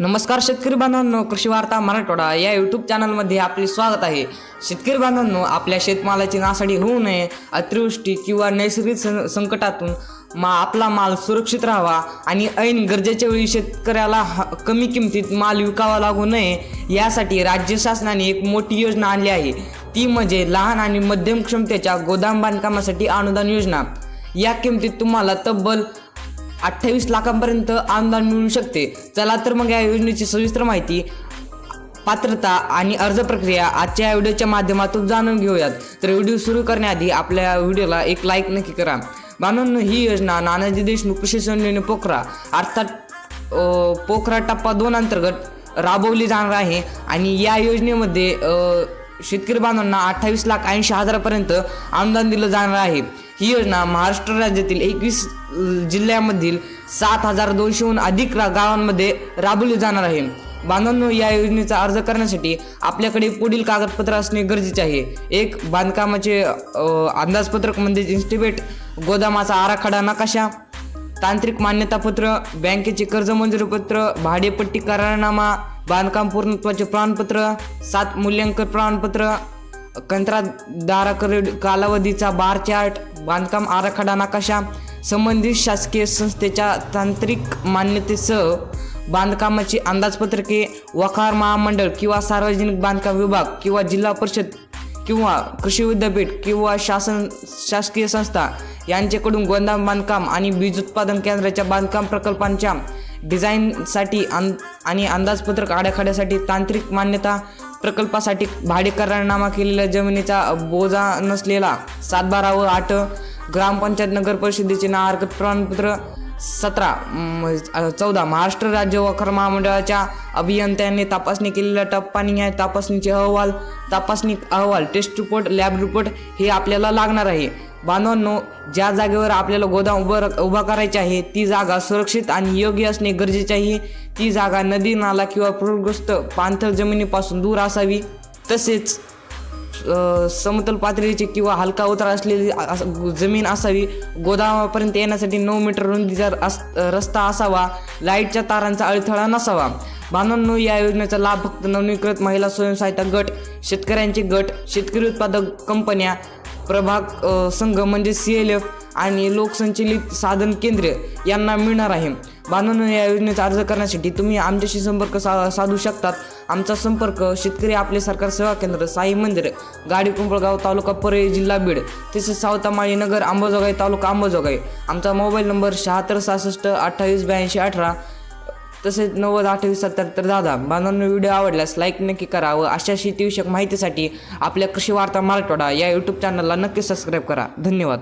नमस्कार शेतकरी बांधवांनो कृषी वार्ता मराठवाडा या यूट्यूब चॅनलमध्ये आपले स्वागत आहे. शेतकरी बांधवांनो आपल्या शेतमालाची नासाडी होऊ नये अतिवृष्टी किंवा नैसर्गिक सं संकटातून मा आपला माल सुरक्षित राहावा आणि ऐन गरजेच्या वेळी शेतकऱ्याला कमी किमतीत माल विकावा लागू नये यासाठी राज्य शासनाने एक मोठी योजना आणली आहे. ती म्हणजे लहान आणि मध्यम क्षमतेच्या गोदाम बांधकामासाठी अनुदान योजना. या किमतीत तुम्हाला तब्बल अठ्ठावीस लाखांपर्यंत अनुदान मिळू शकते. चला तर मग या योजनेची सविस्तर माहिती पात्रता आणि अर्ज प्रक्रिया आजच्या या व्हिडिओच्या माध्यमातून जाणून घेऊयात. तर व्हिडिओ सुरू करण्याआधी आपल्या व्हिडिओला एक लाईक नक्की करा. म्हणून ही योजना नानाजी देशमुख कृषी संजीवनी पोखरा अर्थात पोखरा टप्पा दोन अंतर्गत राबवली जाणार आहे. आणि या योजनेमध्ये शेतकरी बांधवांना अठ्ठावीस लाख ऐंशी हजारापर्यंत अनुदान दिलं जाणार आहे. ही योजना महाराष्ट्र राज्यातील एकवीस जिल्ह्यामधील सात हजार दोनशेहून अधिक रा- गावांमध्ये राबवली जाणार आहे. बांधवांनो या योजनेचा अर्ज करण्यासाठी आपल्याकडे पुढील कागदपत्र असणे गरजेचे आहे. एक बांधकामाचे अंदाजपत्रक म्हणजेच इन्स्टिमेट गोदामाचा आराखडा नकाशा तांत्रिक मान्यतापत्र बँकेचे कर्ज मंजुरीपत्र भाडेपट्टी करारनामा बांधकाम पूर्णत्वाचे प्रमाणपत्र सात मूल्यांकन प्रमाणपत्र कंत्राटदाराकडे कालावधीचा बार चार्ट बांधकाम आराखडा नकाशा संबंधित शासकीय संस्थेच्या तांत्रिक मान्यतेसह बांधकामाची अंदाजपत्रके वखार महामंडळ किंवा सार्वजनिक बांधकाम विभाग किंवा जिल्हा परिषद किंवा कृषी विद्यापीठ किंवा शासन शासकीय संस्था यांच्याकडून गोदाम बांधकाम आणि बीज उत्पादन केंद्राच्या बांधकाम प्रकल्पांच्या डिझाईनसाठी अं आणि अंदाजपत्रक आराखड्यासाठी तांत्रिक मान्यता प्रकल्पासाठी भाडे करारनामा केलेल्या जमिनीचा बोजा नसलेला सातबारा व आठ ग्रामपंचायत नगर परिषदेचे नागरिक प्रमाणपत्र सतरा चौदा. महाराष्ट्र राज्य वखर महामंडळाच्या अभियंत्यांनी तपासणी केलेल्या टप्पानिहाय तपासणीचे अहवाल तपासणी अहवाल टेस्ट रिपोर्ट लॅब रिपोर्ट हे आपल्याला लागणार आहे. बांधवांनो ज्या जागेवर आपल्याला गोदाम उभं उभा करायची आहे ती जागा सुरक्षित आणि योग्य असणे गरजेचे आहे. ती जागा नदी नाला किंवा पूरग्रस्त पाणथळ जमिनीपासून दूर असावी. तसेच समतल पातळीची किंवा हलका उतार असलेली अस- जमीन असावी. गोदामापर्यंत येण्यासाठी नऊ मीटर रुंदीचा अस रस्ता असावा. लाईटच्या तारांचा अडथळा नसावा. बांधवांनो या योजनेचा लाभ फक्त नवनीकृत महिला स्वयंसहायता गट शेतकऱ्यांचे गट शेतकरी उत्पादक कंपन्या प्रभाग संघ म्हणजे सी एल एफ आणि लोकसंचलित साधन केंद्र यांना मिळणार आहे. बांधवांनो या योजनेचा अर्ज करण्यासाठी तुम्ही आमच्याशी संपर्क सा साधू शकतात. आमचा संपर्क शेतकरी आपले सरकार सेवा केंद्र साई मंदिर गाडी कुंपळगाव तालुका परळी जिल्हा बीड तसेच सावतामाळी नगर अंबाजोगाई तालुका अंबाजोगाई आमचा मोबाईल नंबर शहात्तर सहासष्ट अठ्ठावीस ब्याऐंशी अठरा तसेच नव्वद अठ्ठावीस सत्याहत्तर दादा बांधवांनो व्हिडिओ आवडल्यास लाईक नक्की करा व अशा शेतीविषयक माहितीसाठी आपल्या कृषी वार्ता मराठवाडा या यूट्यूब चॅनलला नक्की सबस्क्राईब करा. धन्यवाद.